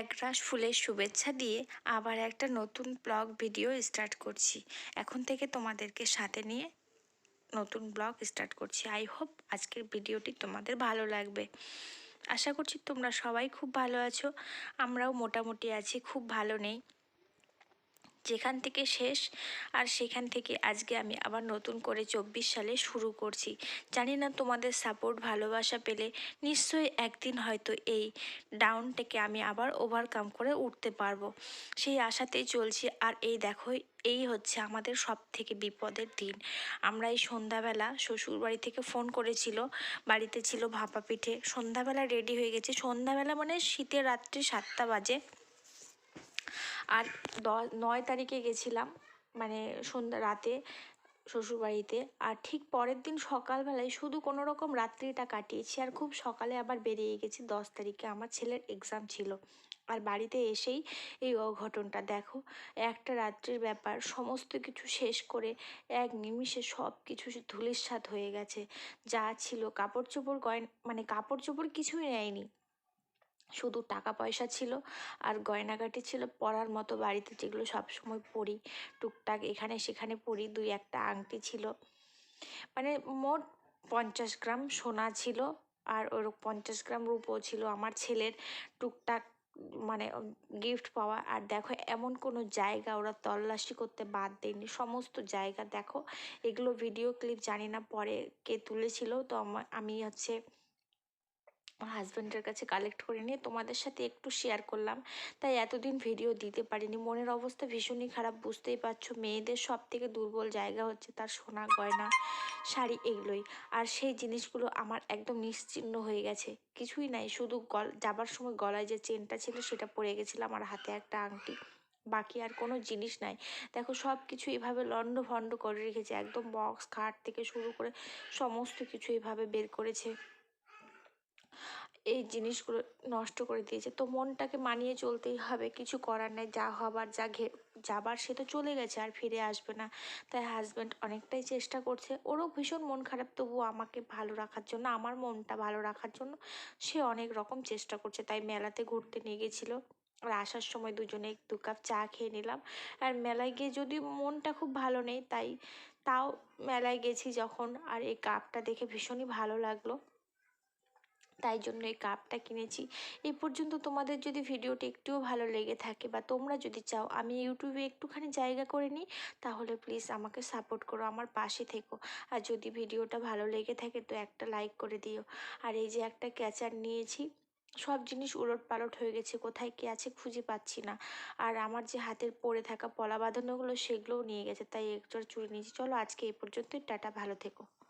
একরাশ ফুলের শুভেচ্ছা দিয়ে আবার একটা নতুন ব্লগ ভিডিও স্টার্ট করছি। এখন থেকে তোমাদেরকে সাথে নিয়ে নতুন ব্লগ স্টার্ট করছি। আই হোপ আজকের ভিডিওটি তোমাদের ভালো লাগবে। আশা করছি তোমরা সবাই খুব ভালো আছো। আমরাও মোটামুটি আছি, খুব ভালো নেই। যেখান থেকে শেষ আর সেখান থেকে আজকে আমি আবার নতুন করে চব্বিশ সালে শুরু করছি। জানি না তোমাদের সাপোর্ট ভালোবাসা পেলে নিশ্চয়ই একদিন হয়তো এই ডাউনটাকে আমি আবার ওভারকাম করে উঠতে পারব। সেই আশাতেই চলছি আর এই দেখো, এই হচ্ছে আমাদের সব থেকে বিপদের দিন। আমরা এই সন্ধ্যাবেলা শ্বশুর বাড়ি থেকে ফোন করেছিল, বাড়িতে ছিল ভাপা পিঠে। সন্ধ্যাবেলা রেডি হয়ে গেছে। সন্ধ্যাবেলা মানে শীতের রাত্রি সাতটা বাজে। আর দ নয় তারিখে গেছিলাম মানে সন্ধ্যা, রাতে শ্বশুরবাড়িতে। আর ঠিক পরের দিন সকালবেলায় শুধু কোনো রকম রাত্রিটা কাটিয়েছি, আর খুব সকালে আবার বেরিয়ে গেছি দশ তারিখে। আমার ছেলের এক্সাম ছিল। আর বাড়িতে এসেই এই অঘটনটা দেখো। একটা রাত্রির ব্যাপার, সমস্ত কিছু শেষ করে এক নিমিষে সব কিছু ধুলিস্বাদ হয়ে গেছে। যা ছিল কাপড় চোপড় গয়না মানে কাপড় চোপড় কিছুই নেয়নি। শুধু টাকা পয়সা ছিল আর গয়নাগাটি ছিল পরার মতো বাড়িতে যেগুলো সবসময় পরি, টুকটাক এখানে সেখানে পরি, দুই একটা আংটি ছিল। মানে মোট পঞ্চাশ গ্রাম সোনা ছিল আর ওর পঞ্চাশ গ্রাম রূপও ছিল আমার ছেলের টুকটাক মানে গিফট পাওয়া। আর দেখো এমন কোনো জায়গা ওরা তল্লাশি করতে বাদ দেয়নি। সমস্ত জায়গা দেখো, এগুলো ভিডিও ক্লিপ জানি না পরে কে তুলেছিল। তো আমি হচ্ছে আমার হাজব্যান্ডের কাছে কালেক্ট করে নিয়ে তোমাদের সাথে একটু শেয়ার করলাম। তাই এতদিন ভিডিও দিতে পারিনি। মনের অবস্থা ভীষণই খারাপ, বুঝতেই পারছ। মেয়েদের সব থেকে দুর্বল জায়গা হচ্ছে তার সোনা, গয়না, শাড়ি এগুলোই। আর সেই জিনিসগুলো আমার একদম নিশ্চিহ্ন হয়ে গেছে। কিছুই নাই, শুধু গল যাবার সময় গলায় যে চেনটা ছিল সেটা পরে গেছিলাম আর হাতে একটা আংটি। বাকি আর কোনো জিনিস নাই। দেখো সব কিছু এভাবে লন্ড ভন্ড করে রেখেছে। একদম বক্স খাট থেকে শুরু করে সমস্ত কিছু এভাবে বের করেছে। এই জিনিসগুলো নষ্ট করে দিয়েছে। তো মনটাকে মানিয়ে চলতেই হবে, কিছু করার নেই, যা হবার, যা ঘে, যাবার সে তো চলে গেছে, আর ফিরে আসবে না। তাই হাজব্যান্ড অনেকটাই চেষ্টা করছে। ওরও ভীষণ মন খারাপ, তবুও আমাকে ভালো রাখার জন্য, আমার মনটা ভালো রাখার জন্য সে অনেক রকম চেষ্টা করছে। তাই মেলাতে ঘুরতে নিয়ে গেছিল। আর আসার সময় দুজনে দু কাপ চা খেয়ে নিলাম। আর মেলায় গিয়ে যদি মনটা খুব ভালো নেই, তাই তাও মেলায় গেছি যখন। আর এই কাপটা দেখে ভীষণই ভালো লাগল। তাই জন্য এই কাপটা কিনেছি। এই পর্যন্ত তোমাদের যদি ভিডিওটি একটুও ভালো লেগে থাকে বা তোমরা যদি চাও আমি ইউটিউবে একটুখানি জায়গা করে নিই, তাহলে প্লিজ আমাকে সাপোর্ট করো, আমার পাশে থেকো। আর যদি ভিডিওটা ভালো লেগে থাকে তো একটা লাইক করে দিও। আর এই যে একটা ক্যাচার নিয়েছি, সব জিনিস উলট পালট হয়ে গেছে, কোথায় কে আছে খুঁজে পাচ্ছি না। আর আমার যে হাতের পরে থাকা পলা বাঁধানোগুলো সেগুলোও নিয়ে গেছে, তাই একজোড়া চুরি নিয়েছি। চলো আজকে এই পর্যন্তই, টাটা, ভালো থেকো।